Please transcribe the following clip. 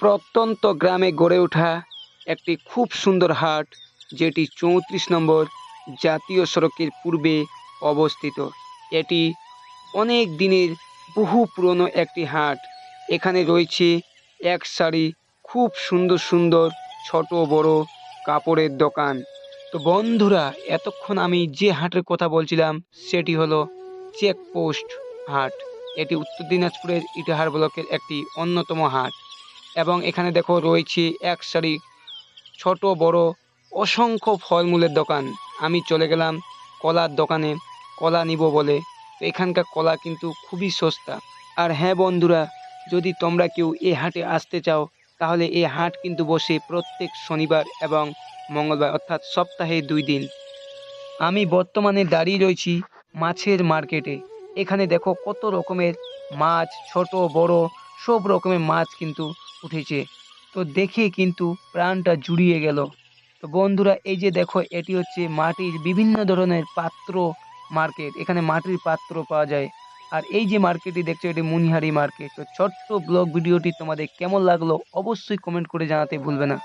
প্রত্যন্ত গ্রামে গড়ে ওঠা একটি খুব সুন্দর হাট, যেটি চৌত্রিশ নম্বর জাতীয় সড়কের পূর্বে অবস্থিত। এটি অনেক দিনের বহু পুরনো একটি হাট। এখানে রয়েছে এক সারি খুব সুন্দর সুন্দর ছোট বড় কাপড়ের দোকান। তো বন্ধুরা, এতক্ষণ আমি যে হাটের কথা বলছিলাম, সেটি হলো চেকপোস্ট হাট। এটি উত্তর দিনাজপুরের ইটাহার ব্লকের একটি অন্যতম হাট। এবং এখানে দেখো রয়েছে এক সারি ছোট, বড়, অসংখ্য ফলমূলের দোকান। আমি চলে গেলাম কলার দোকানে। কলা নিব বলে। তো এখানকার কলা কিন্তু খুবই সস্তা। আর হ্যাঁ বন্ধুরা, যদি তোমরা কেউ এ হাটে আসতে চাও, তাহলে এ হাট কিন্তু বসে প্রত্যেক শনিবার এবং মঙ্গলবার, অর্থাৎ সপ্তাহে দুই দিন। আমি বর্তমানে দাঁড়িয়ে রয়েছি মাছের মার্কেটে। এখানে দেখো কত রকমের মাছ, ছোট, বড়, সব রকমের মাছ কিন্তু উঠেছে। তো দেখে কিন্তু প্রাণটা জুড়িয়ে গেল। তো বন্ধুরা, এই যে দেখো, এটি হচ্ছে মাটির বিভিন্ন ধরনের পাত্র মার্কেট। এখানে মাটির পাত্র পাওয়া যায়। আর এই যে মার্কেটটি দেখছ, এটি মুনিহারি মার্কেট। তো ছোট্ট ব্লগ ভিডিওটি তোমাদের কেমন লাগল, অবশ্যই কমেন্ট করে জানাতে ভুলবে না।